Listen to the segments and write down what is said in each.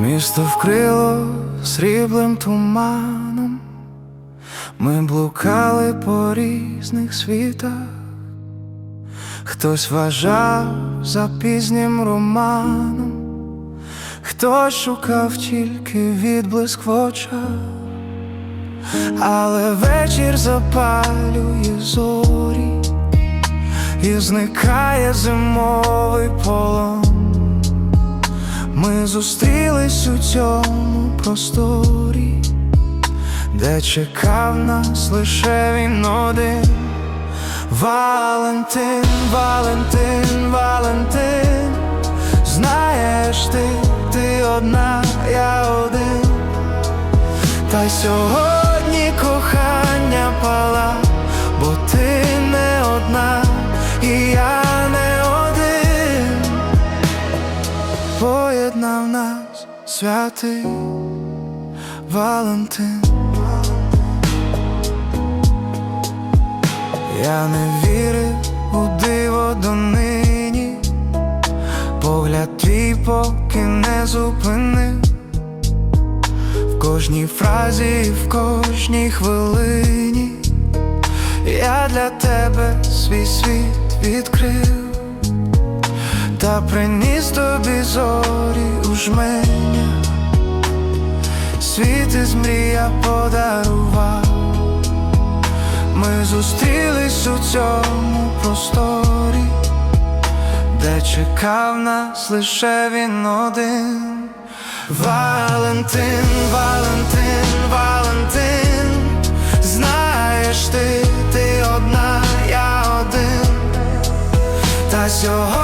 Місто вкрило сріблим туманом, ми блукали по різних світах, хтось вважав запізнім романом, хтось шукав тільки відблиск в очах, але вечір запалює зорі. І зникає зимовий полон. Зустрілись у цьому просторі, де чекав нас лише він один. Валентин, Валентин, Валентин, знаєш ти, ти одна, я один. Та й сьогодні поєднав нас святий Валентин. Я не вірив у диво донині, погляд твій поки не зупинив. В кожній фразі, в кожній хвилині я для тебе свій світ відкрив приніс тобі зорі у жменя, світ із мрія подарував. Ми зустрілись у цьому просторі, де чекав нас лише він один. Валентин, Валентин, Валентин, знаєш ти, ти одна, я один. Та сьогодні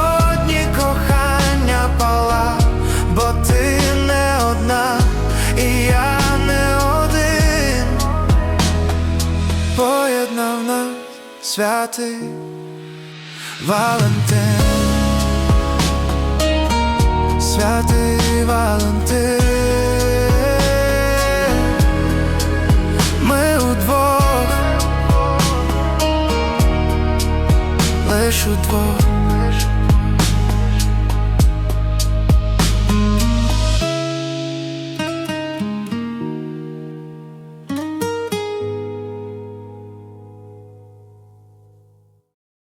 святий Валентин, святий Валентин. Ми удвох, лиш удвох.